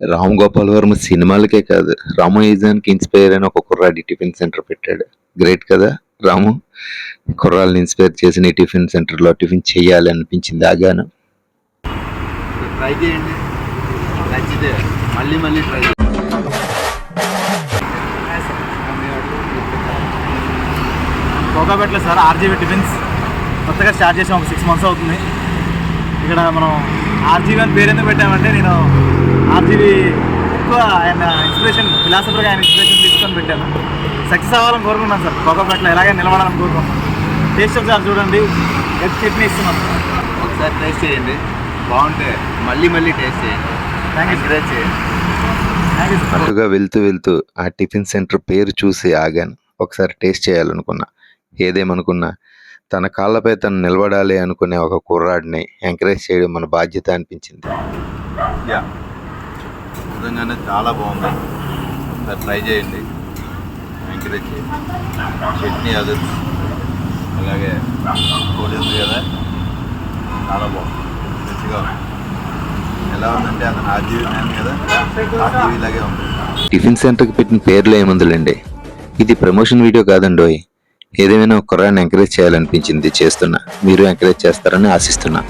రామ్ గోపాల్ వర్మ సినిమాలకే కాదు రామోయిజానికి ఇన్స్పైర్ అయిన ఒక కుర్రాడి టిఫిన్ సెంటర్ పెట్టాడు. గ్రేట్ కదా రాము? కుర్రాళ్ళని ఇన్స్పైర్ చేసిన ఈ టిఫిన్ సెంటర్లో టిఫిన్ చేయాలి అనిపించింది ఆగాను ట్రై చేయండి. నచ్చితే మళ్ళీ మళ్ళీ ట్రై కోకాపేటలో సార్ ఆర్జీవి టిఫిన్స్ కొత్తగా స్టార్ట్ చేసాం. ఒక సిక్స్ మంత్స్ అవుతుంది. ఇక్కడ మనం ఆర్జీబీ అని పేరు ఎందుకు పెట్టామంటే నేను ఆర్జీబీ ఎక్కువ ఆయన ఇన్స్పిరేషన్ ఫిలాసఫర్గా ఆయన ఇన్స్పిరేషన్ తీసుకొని పెట్టాను. సక్సెస్ అవ్వాలని కోరుకున్నాను సార్. కోకాపేటలో ఎలాగే నిలబడాలని కోరుకున్నాను టేస్ట్ ఒకసారి చూడండి. ఎగ్ చట్నీ ఇస్తున్నాం. ఒకసారి టేస్ట్ చేయండి. బాగుంటే మళ్ళీ మళ్ళీ టేస్ట్ చేయండి. థ్యాంక్ యూ చేయండి. సార్ అటుగా వెళ్తూ వెళ్తూ ఆ టిఫిన్ సెంటర్ పేరు చూసి ఆగాను. ఒకసారి టేస్ట్ చేయాలనుకున్నా. ఏదేమనుకున్నా తన కాళ్ళపై తను నిలబడాలి అనుకునే ఒక కుర్రాడిని ఎంకరేజ్ చేయడం మన బాధ్యత అనిపించింది. యా నిజంగానే చాలా బాగుంది. ఒకసారి ట్రై చేయండి. ఎంకరేజ్ చేయండి. చట్నీ అది. అలాగే కోడి ఉంది కదా. చాలా బాగుంది. రుచిగా ఉంది. ఎలా ఉందంటే అతను ఆర్జీవీ మ్యాన్ కదా. ఆర్జీవీ లాగే ఉంది. టిఫిన్ సెంటర్కి పెట్టిన పేర్లు ఏముందులండి? ఇది ప్రమోషన్ వీడియో కాదండోయ్ ఏదేమైనా ఒక ఎంకరేజ్ చేయాలనిపించింది చేస్తున్నా. మీరు ఎంకరేజ్ చేస్తారని ఆశిస్తున్నా.